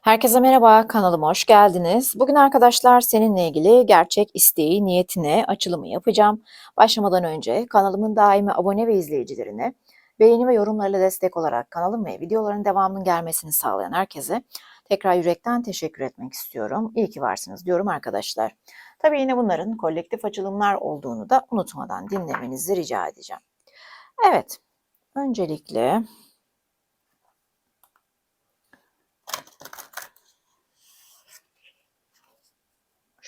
Herkese merhaba, kanalıma hoş geldiniz. Bugün arkadaşlar seninle ilgili gerçek isteği, niyetine açılımı yapacağım. Başlamadan önce kanalımın daimi abone ve izleyicilerine beğeni ve yorumlarla destek olarak kanalım ve videoların devamının gelmesini sağlayan herkese tekrar yürekten teşekkür etmek istiyorum. İyi ki varsınız diyorum arkadaşlar. Tabii yine bunların kolektif açılımlar olduğunu da unutmadan dinlemenizi rica edeceğim. Evet, öncelikle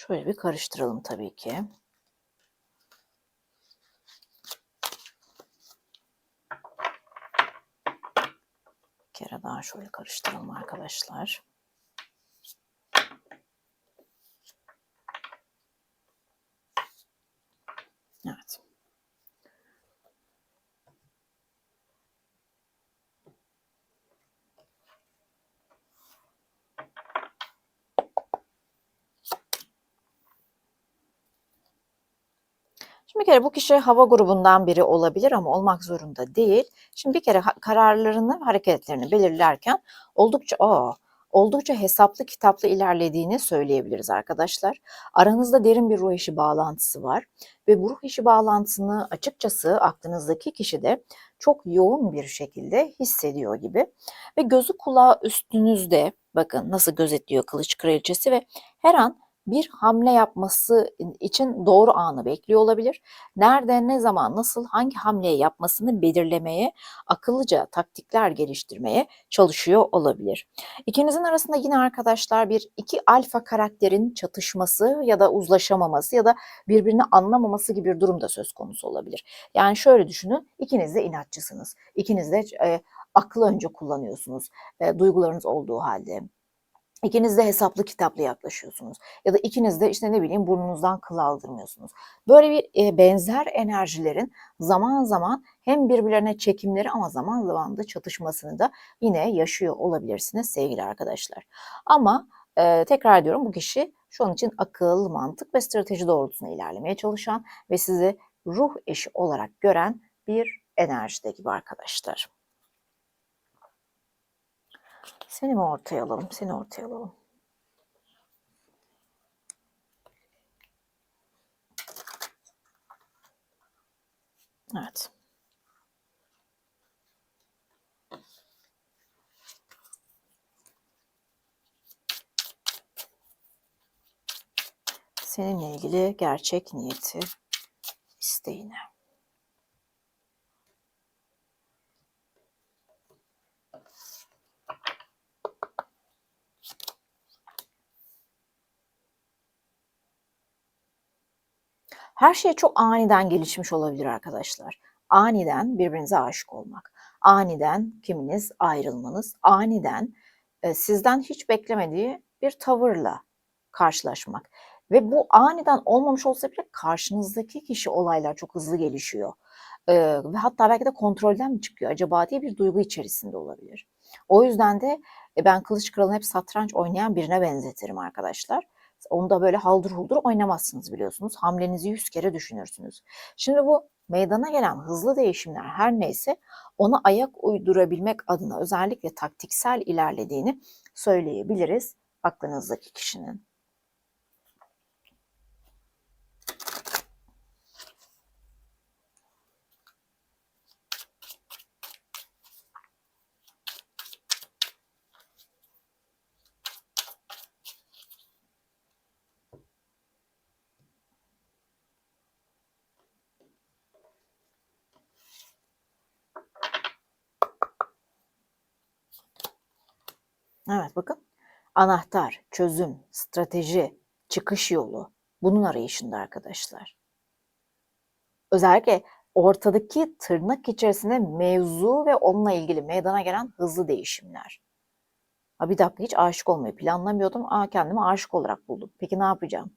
Şöyle bir karıştıralım tabii ki. Bir kere daha şöyle karıştıralım arkadaşlar. Evet. Şimdi bir kere bu kişi hava grubundan biri olabilir ama olmak zorunda değil. Şimdi bir kere kararlarını, hareketlerini belirlerken oldukça aa, oldukça hesaplı kitaplı ilerlediğini söyleyebiliriz arkadaşlar. Aranızda derin bir ruh eşi bağlantısı var ve bu ruh eşi bağlantısını açıkçası aklınızdaki kişi de çok yoğun bir şekilde hissediyor gibi ve gözü kulağı üstünüzde bakın nasıl gözetliyor kılıç kraliçesi ve her an bir hamle yapması için doğru anı bekliyor olabilir. Nerede, ne zaman, nasıl, hangi hamleyi yapmasını belirlemeye, akıllıca taktikler geliştirmeye çalışıyor olabilir. İkinizin arasında yine arkadaşlar bir iki alfa karakterin çatışması ya da uzlaşamaması ya da birbirini anlamaması gibi bir durum da söz konusu olabilir. Yani şöyle düşünün, ikiniz de inatçısınız. İkiniz de e, aklı önce kullanıyorsunuz e, duygularınız olduğu halde İkiniz de hesaplı kitaplı yaklaşıyorsunuz. Ya da ikiniz de işte ne bileyim burnunuzdan kıl aldırmıyorsunuz. Böyle bir e, benzer enerjilerin zaman zaman hem birbirlerine çekimleri ama zaman zaman da çatışmasını da yine yaşıyor olabilirsiniz sevgili arkadaşlar. Ama e, tekrar ediyorum bu kişi şu an için akıl, mantık ve strateji doğrultusunda ilerlemeye çalışan ve sizi ruh eşi olarak gören bir enerjide gibi arkadaşlar. Seni mi ortaya alalım? Seni ortaya alalım. Evet. Seninle ilgili gerçek niyeti, isteğini. Her şey çok aniden gelişmiş olabilir arkadaşlar. Aniden birbirinize aşık olmak, aniden kiminiz ayrılmanız, aniden e, sizden hiç beklemediği bir tavırla karşılaşmak. Ve bu aniden olmamış olsa bile karşınızdaki kişi olaylar çok hızlı gelişiyor. Ee, ve hatta belki de kontrolden mi çıkıyor acaba diye bir duygu içerisinde olabilir. O yüzden de e, ben Kılıç Kralı'nı hep satranç oynayan birine benzetirim arkadaşlar. Onu da böyle haldır huldur oynamazsınız biliyorsunuz. Hamlenizi yüz kere düşünürsünüz. Şimdi bu meydana gelen hızlı değişimler her neyse ona ayak uydurabilmek adına özellikle taktiksel ilerlediğini söyleyebiliriz aklınızdaki kişinin. Evet bakın. Anahtar, çözüm, strateji, çıkış yolu bunun arayışında arkadaşlar. Özellikle ortadaki tırnak içerisinde mevzu ve onunla ilgili meydana gelen hızlı değişimler. Ha bir dakika hiç aşık olmayı planlamıyordum. Aa kendimi aşık olarak buldum. Peki ne yapacağım?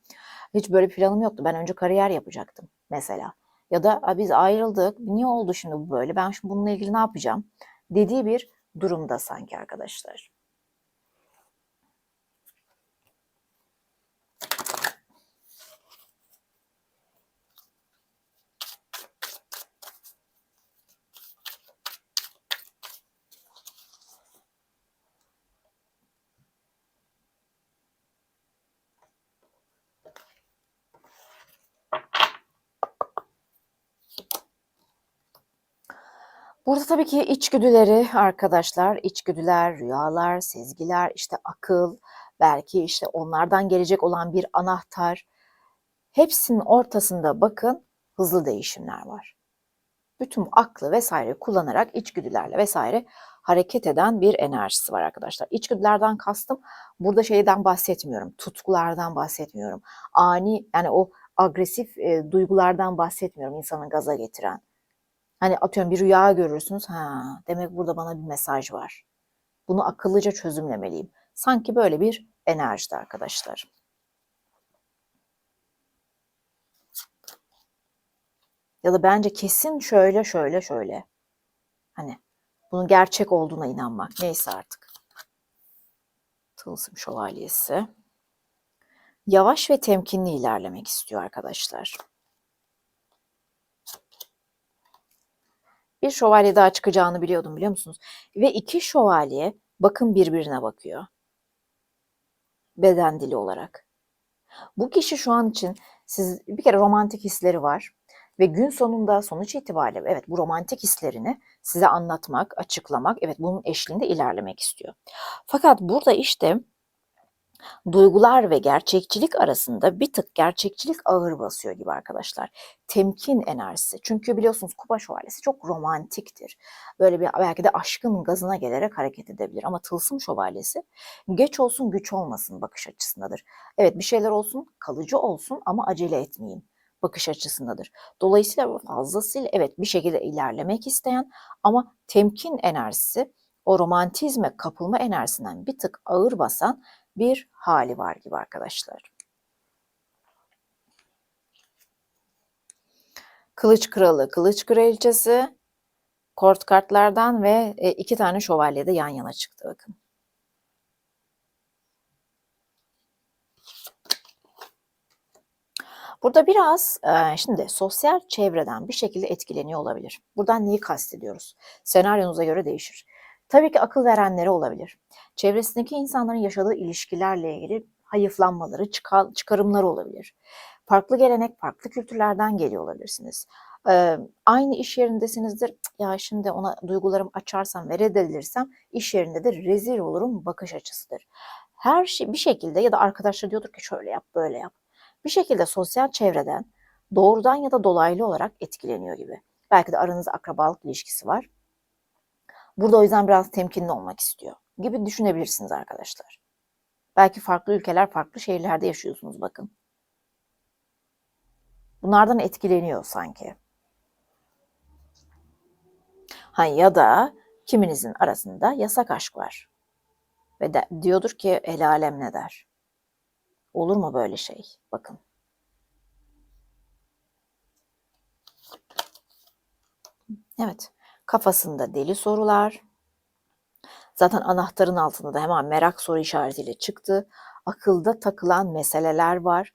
Hiç böyle bir planım yoktu. Ben önce kariyer yapacaktım mesela. Ya da biz ayrıldık. Niye oldu şimdi bu böyle? Ben şimdi bununla ilgili ne yapacağım? Dediği bir durumda sanki arkadaşlar. Burada tabii ki içgüdüleri arkadaşlar, içgüdüler, rüyalar, sezgiler, işte akıl, belki işte onlardan gelecek olan bir anahtar. Hepsinin ortasında bakın hızlı değişimler var. Bütün aklı vesaire kullanarak içgüdülerle vesaire hareket eden bir enerjisi var arkadaşlar. İçgüdülerden kastım burada şeyden bahsetmiyorum. Tutkulardan bahsetmiyorum. Ani yani o agresif e, duygulardan bahsetmiyorum insanı gaza getiren. Hani atıyorum bir rüya görürsünüz. Ha, demek burada bana bir mesaj var. Bunu akıllıca çözümlemeliyim. Sanki böyle bir enerjide arkadaşlar. Ya da bence kesin şöyle şöyle şöyle. Hani bunun gerçek olduğuna inanmak. Neyse artık. Tılsım şövalyesi. Yavaş ve temkinli ilerlemek istiyor arkadaşlar. Bir şövalye daha çıkacağını biliyordum biliyor musunuz? Ve iki şövalye bakın birbirine bakıyor. Beden dili olarak. Bu kişi şu an için siz bir kere romantik hisleri var ve gün sonunda sonuç itibariyle evet bu romantik hislerini size anlatmak, açıklamak, evet bunun eşliğinde ilerlemek istiyor. Fakat burada işte duygular ve gerçekçilik arasında bir tık gerçekçilik ağır basıyor gibi arkadaşlar. Temkin enerjisi. Çünkü biliyorsunuz kupa şövalyesi çok romantiktir. Böyle bir belki de aşkın gazına gelerek hareket edebilir. Ama tılsım şövalyesi geç olsun güç olmasın bakış açısındadır. Evet bir şeyler olsun kalıcı olsun ama acele etmeyin bakış açısındadır. Dolayısıyla fazlasıyla evet bir şekilde ilerlemek isteyen ama temkin enerjisi o romantizme kapılma enerjisinden bir tık ağır basan bir hali var gibi arkadaşlar. Kılıç kralı, kılıç kraliçesi, kort kartlardan ve e, iki tane şövalye de yan yana çıktı bakın. Burada biraz e, şimdi sosyal çevreden bir şekilde etkileniyor olabilir. Buradan neyi kastediyoruz? Senaryonuza göre değişir. Tabii ki akıl verenleri olabilir. Çevresindeki insanların yaşadığı ilişkilerle ilgili hayıflanmaları, çıkarımları olabilir. Farklı gelenek, farklı kültürlerden geliyor olabilirsiniz. Ee, aynı iş yerindesinizdir. Ya şimdi ona duygularımı açarsam ve reddedilirsem iş yerinde de rezil olurum bakış açısıdır. Her şey bir şekilde ya da arkadaşlar diyordur ki şöyle yap, böyle yap. Bir şekilde sosyal çevreden doğrudan ya da dolaylı olarak etkileniyor gibi. Belki de aranızda akrabalık ilişkisi var. Burada o yüzden biraz temkinli olmak istiyor gibi düşünebilirsiniz arkadaşlar. Belki farklı ülkeler, farklı şehirlerde yaşıyorsunuz bakın. Bunlardan etkileniyor sanki. Ha ya da kiminizin arasında yasak aşk var. Ve de, diyordur ki el alem ne der? Olur mu böyle şey? Bakın. Evet. Kafasında deli sorular. Zaten anahtarın altında da hemen merak soru işaretiyle çıktı. Akılda takılan meseleler var.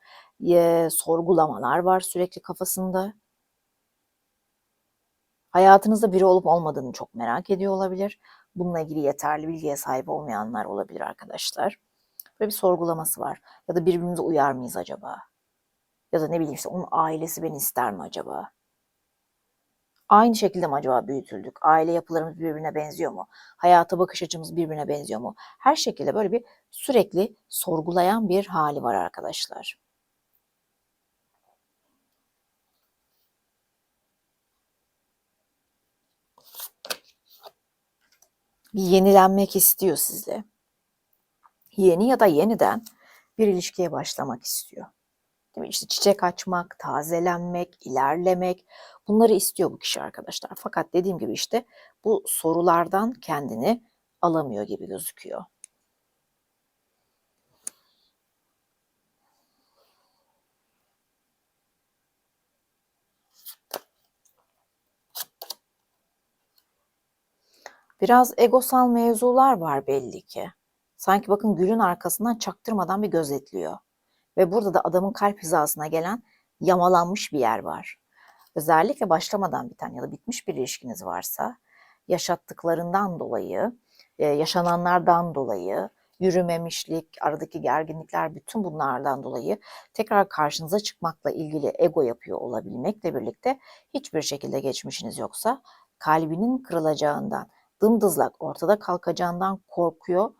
E, sorgulamalar var sürekli kafasında. Hayatınızda biri olup olmadığını çok merak ediyor olabilir. Bununla ilgili yeterli bilgiye sahip olmayanlar olabilir arkadaşlar. Böyle bir sorgulaması var. Ya da birbirimize uyar mıyız acaba? Ya da ne bileyim işte onun ailesi beni ister mi acaba? Aynı şekilde mi acaba büyütüldük? Aile yapılarımız birbirine benziyor mu? Hayata bakış açımız birbirine benziyor mu? Her şekilde böyle bir sürekli sorgulayan bir hali var arkadaşlar. Bir yenilenmek istiyor sizle. Yeni ya da yeniden bir ilişkiye başlamak istiyor. Değil mi? İşte çiçek açmak, tazelenmek, ilerlemek bunları istiyor bu kişi arkadaşlar. Fakat dediğim gibi işte bu sorulardan kendini alamıyor gibi gözüküyor. Biraz egosal mevzular var belli ki. Sanki bakın gülün arkasından çaktırmadan bir gözetliyor. Ve burada da adamın kalp hizasına gelen yamalanmış bir yer var. Özellikle başlamadan biten ya da bitmiş bir ilişkiniz varsa yaşattıklarından dolayı, e, yaşananlardan dolayı, yürümemişlik, aradaki gerginlikler bütün bunlardan dolayı tekrar karşınıza çıkmakla ilgili ego yapıyor olabilmekle birlikte hiçbir şekilde geçmişiniz yoksa kalbinin kırılacağından, dımdızlak ortada kalkacağından korkuyor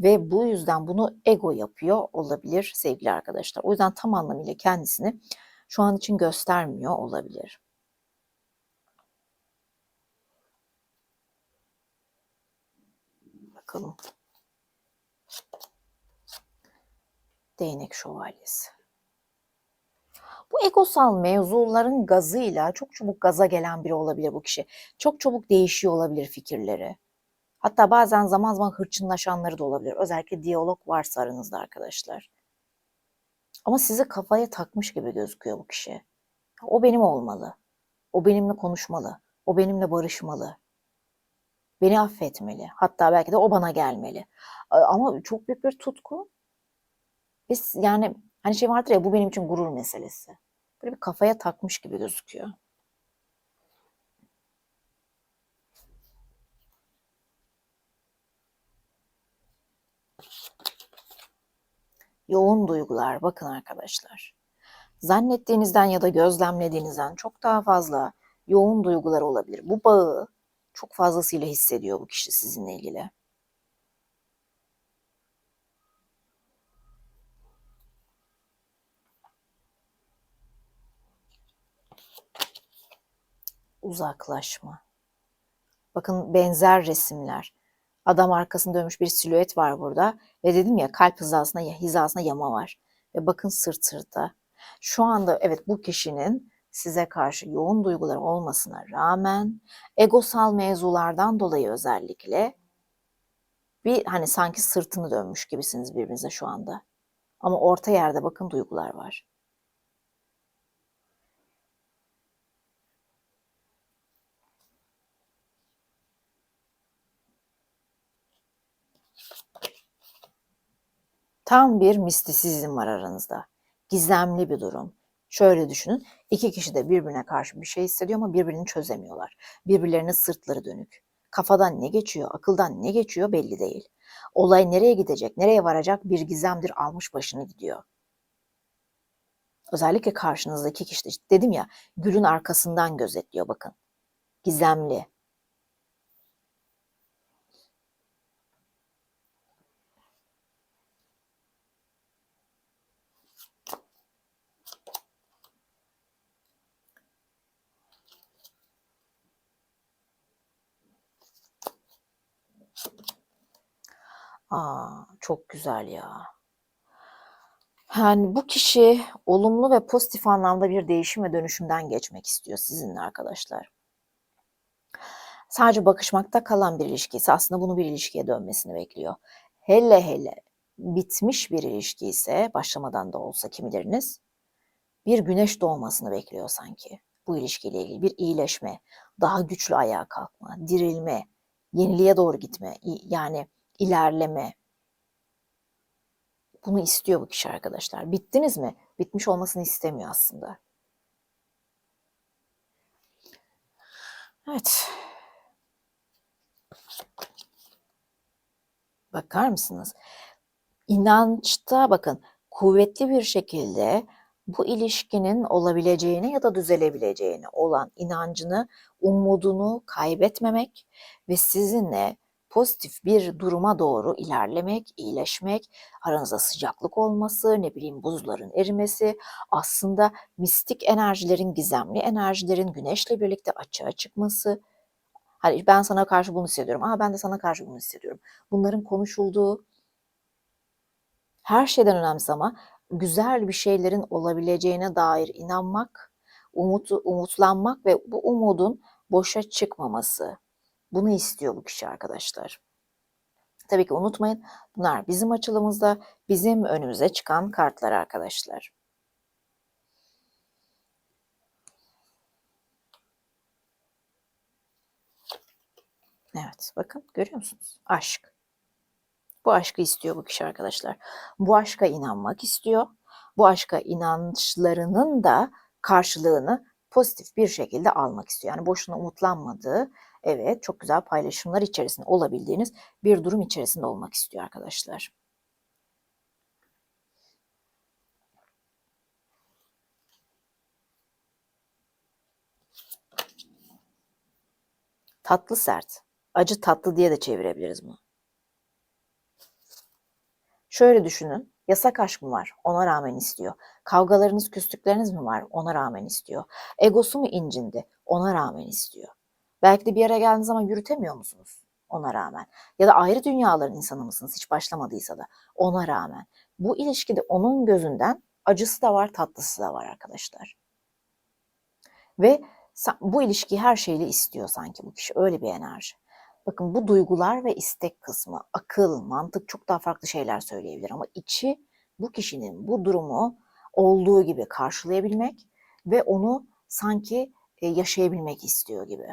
ve bu yüzden bunu ego yapıyor olabilir sevgili arkadaşlar. O yüzden tam anlamıyla kendisini şu an için göstermiyor olabilir. Bakalım. Değnek şövalyesi. Bu egosal mevzuların gazıyla çok çabuk gaza gelen biri olabilir bu kişi. Çok çabuk değişiyor olabilir fikirleri. Hatta bazen zaman zaman hırçınlaşanları da olabilir. Özellikle diyalog varsa aranızda arkadaşlar. Ama sizi kafaya takmış gibi gözüküyor bu kişi. O benim olmalı. O benimle konuşmalı. O benimle barışmalı. Beni affetmeli. Hatta belki de o bana gelmeli. Ama çok büyük bir tutku. Biz yani hani şey vardır ya bu benim için gurur meselesi. Böyle bir kafaya takmış gibi gözüküyor. Yoğun duygular bakın arkadaşlar. Zannettiğinizden ya da gözlemlediğinizden çok daha fazla yoğun duygular olabilir. Bu bağı çok fazlasıyla hissediyor bu kişi sizinle ilgili. Uzaklaşma. Bakın benzer resimler. Adam arkasını dönmüş bir silüet var burada. Ve dedim ya kalp hizasına, hizasına yama var. Ve bakın sırt sırta. Şu anda evet bu kişinin size karşı yoğun duyguları olmasına rağmen egosal mevzulardan dolayı özellikle bir hani sanki sırtını dönmüş gibisiniz birbirinize şu anda. Ama orta yerde bakın duygular var. Tam bir mistisizm var aranızda. Gizemli bir durum. Şöyle düşünün, iki kişi de birbirine karşı bir şey hissediyor ama birbirini çözemiyorlar. Birbirlerine sırtları dönük. Kafadan ne geçiyor, akıldan ne geçiyor belli değil. Olay nereye gidecek, nereye varacak bir gizemdir almış başını gidiyor. Özellikle karşınızdaki kişi, dedim ya, gülün arkasından gözetliyor bakın. Gizemli, Aa, çok güzel ya. Yani bu kişi olumlu ve pozitif anlamda bir değişim ve dönüşümden geçmek istiyor sizinle arkadaşlar. Sadece bakışmakta kalan bir ilişkiyse aslında bunu bir ilişkiye dönmesini bekliyor. Hele hele bitmiş bir ilişki ise başlamadan da olsa kimileriniz bir güneş doğmasını bekliyor sanki. Bu ilişkiyle ilgili bir iyileşme, daha güçlü ayağa kalkma, dirilme, yeniliğe doğru gitme. Yani ilerleme. Bunu istiyor bu kişi arkadaşlar. Bittiniz mi? Bitmiş olmasını istemiyor aslında. Evet. Bakar mısınız? İnançta bakın kuvvetli bir şekilde bu ilişkinin olabileceğine ya da düzelebileceğine olan inancını, umudunu kaybetmemek ve sizinle pozitif bir duruma doğru ilerlemek, iyileşmek, aranızda sıcaklık olması, ne bileyim buzların erimesi, aslında mistik enerjilerin, gizemli enerjilerin güneşle birlikte açığa çıkması. Hani ben sana karşı bunu hissediyorum. Aa ben de sana karşı bunu hissediyorum. Bunların konuşulduğu her şeyden önemlisi ama güzel bir şeylerin olabileceğine dair inanmak, umut, umutlanmak ve bu umudun boşa çıkmaması. Bunu istiyor bu kişi arkadaşlar. Tabii ki unutmayın bunlar bizim açılımızda bizim önümüze çıkan kartlar arkadaşlar. Evet bakın görüyor musunuz? Aşk. Bu aşkı istiyor bu kişi arkadaşlar. Bu aşka inanmak istiyor. Bu aşka inançlarının da karşılığını pozitif bir şekilde almak istiyor. Yani boşuna umutlanmadığı, evet çok güzel paylaşımlar içerisinde olabildiğiniz bir durum içerisinde olmak istiyor arkadaşlar. Tatlı sert. Acı tatlı diye de çevirebiliriz bunu. Şöyle düşünün. Yasak aşk mı var? Ona rağmen istiyor. Kavgalarınız, küslükleriniz mi var? Ona rağmen istiyor. Egosu mu incindi? Ona rağmen istiyor. Belki de bir yere geldiğiniz zaman yürütemiyor musunuz? Ona rağmen. Ya da ayrı dünyaların insanı mısınız? Hiç başlamadıysa da. Ona rağmen. Bu ilişkide onun gözünden acısı da var, tatlısı da var arkadaşlar. Ve bu ilişkiyi her şeyle istiyor sanki bu kişi. Öyle bir enerji. Bakın bu duygular ve istek kısmı, akıl, mantık çok daha farklı şeyler söyleyebilir ama içi bu kişinin bu durumu olduğu gibi karşılayabilmek ve onu sanki e, yaşayabilmek istiyor gibi.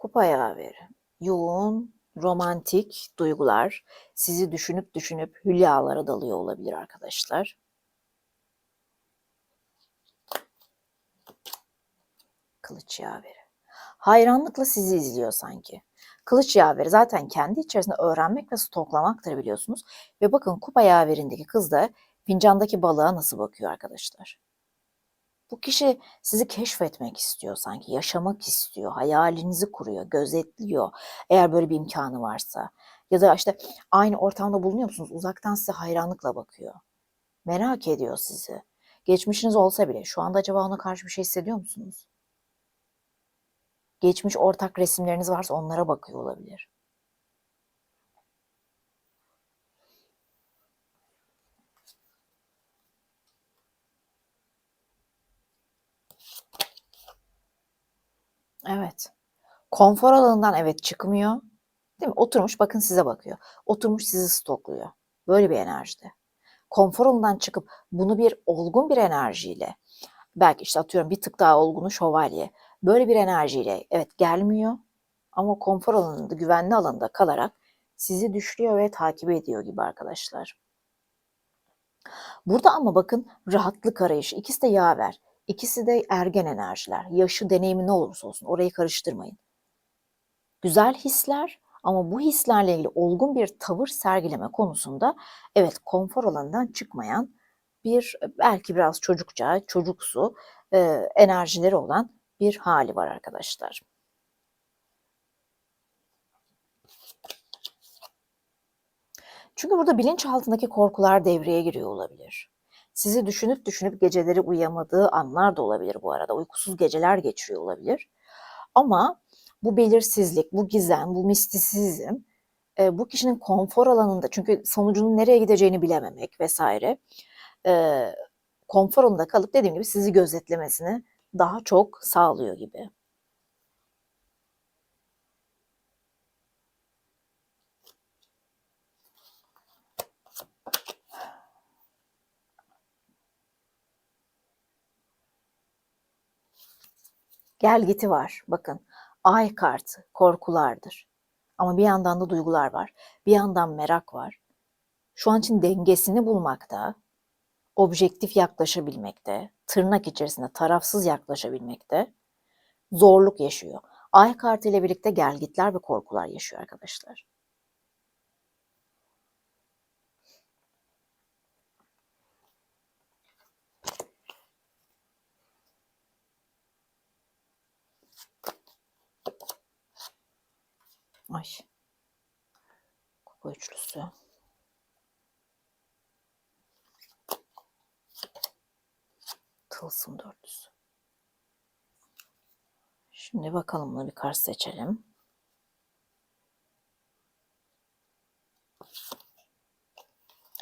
Kupa yaveri. Yoğun, romantik duygular sizi düşünüp düşünüp hülyalara dalıyor olabilir arkadaşlar. Kılıç yaveri. Hayranlıkla sizi izliyor sanki. Kılıç yaveri zaten kendi içerisinde öğrenmek ve stoklamaktır biliyorsunuz. Ve bakın kupa yaverindeki kız da fincandaki balığa nasıl bakıyor arkadaşlar. Bu kişi sizi keşfetmek istiyor sanki, yaşamak istiyor, hayalinizi kuruyor, gözetliyor eğer böyle bir imkanı varsa. Ya da işte aynı ortamda bulunuyor musunuz? Uzaktan size hayranlıkla bakıyor. Merak ediyor sizi. Geçmişiniz olsa bile şu anda acaba ona karşı bir şey hissediyor musunuz? Geçmiş ortak resimleriniz varsa onlara bakıyor olabilir. Evet. Konfor alanından evet çıkmıyor. Değil mi? Oturmuş bakın size bakıyor. Oturmuş sizi stokluyor. Böyle bir enerjide. Konfor alanından çıkıp bunu bir olgun bir enerjiyle belki işte atıyorum bir tık daha olgunu şövalye. Böyle bir enerjiyle evet gelmiyor ama konfor alanında, güvenli alanda kalarak sizi düşlüyor ve takip ediyor gibi arkadaşlar. Burada ama bakın rahatlık arayışı. İkisi de yaver. İkisi de ergen enerjiler. Yaşı, deneyimi ne olursa olsun orayı karıştırmayın. Güzel hisler ama bu hislerle ilgili olgun bir tavır sergileme konusunda evet konfor alanından çıkmayan bir belki biraz çocukça, çocuksu e, enerjileri olan bir hali var arkadaşlar. Çünkü burada bilinçaltındaki korkular devreye giriyor olabilir. Sizi düşünüp düşünüp geceleri uyuyamadığı anlar da olabilir bu arada. Uykusuz geceler geçiriyor olabilir. Ama bu belirsizlik, bu gizem, bu mistisizm e, bu kişinin konfor alanında çünkü sonucunun nereye gideceğini bilememek vesaire e, konfor alanında kalıp dediğim gibi sizi gözetlemesini daha çok sağlıyor gibi. Gel giti var. Bakın ay kartı korkulardır. Ama bir yandan da duygular var. Bir yandan merak var. Şu an için dengesini bulmakta, objektif yaklaşabilmekte, tırnak içerisinde tarafsız yaklaşabilmekte zorluk yaşıyor. Ay kartı ile birlikte gelgitler ve korkular yaşıyor arkadaşlar. Ay. Kupa üçlüsü. Tılsım dörtlüsü. Şimdi bakalım bunu bir kart seçelim.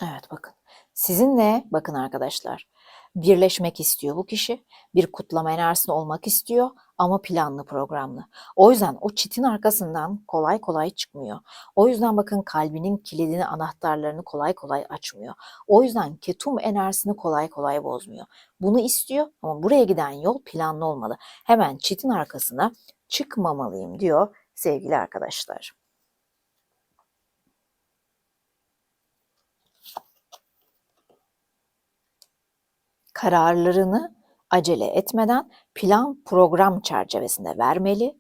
Evet bakın. Sizinle bakın arkadaşlar birleşmek istiyor bu kişi. Bir kutlama enerjisinde olmak istiyor ama planlı programlı. O yüzden o çitin arkasından kolay kolay çıkmıyor. O yüzden bakın kalbinin kilidini, anahtarlarını kolay kolay açmıyor. O yüzden ketum enerjisini kolay kolay bozmuyor. Bunu istiyor ama buraya giden yol planlı olmalı. Hemen çitin arkasına çıkmamalıyım diyor sevgili arkadaşlar. Kararlarını acele etmeden plan program çerçevesinde vermeli.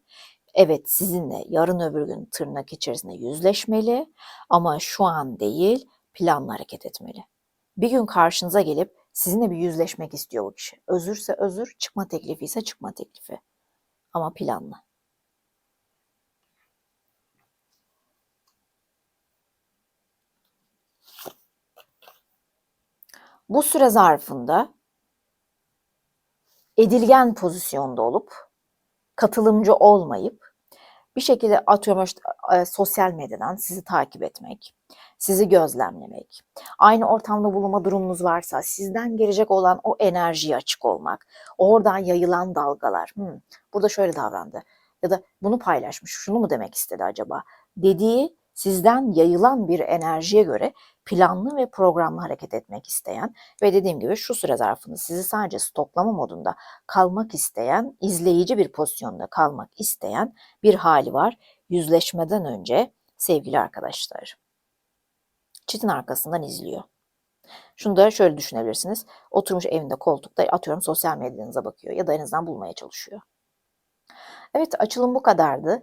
Evet sizinle yarın öbür gün tırnak içerisinde yüzleşmeli ama şu an değil planlı hareket etmeli. Bir gün karşınıza gelip sizinle bir yüzleşmek istiyor bu kişi. Özürse özür, çıkma teklifi ise çıkma teklifi. Ama planlı. Bu süre zarfında edilgen pozisyonda olup katılımcı olmayıp bir şekilde atıyorum işte, e, sosyal medyadan sizi takip etmek, sizi gözlemlemek, aynı ortamda bulunma durumunuz varsa sizden gelecek olan o enerjiye açık olmak, oradan yayılan dalgalar, "Hmm, burada şöyle davrandı ya da bunu paylaşmış, şunu mu demek istedi acaba? dediği sizden yayılan bir enerjiye göre planlı ve programlı hareket etmek isteyen ve dediğim gibi şu süre zarfında sizi sadece stoklama modunda kalmak isteyen, izleyici bir pozisyonda kalmak isteyen bir hali var yüzleşmeden önce sevgili arkadaşlar. Çitin arkasından izliyor. Şunu da şöyle düşünebilirsiniz. Oturmuş evinde koltukta atıyorum sosyal medyanıza bakıyor ya da en azından bulmaya çalışıyor. Evet açılım bu kadardı.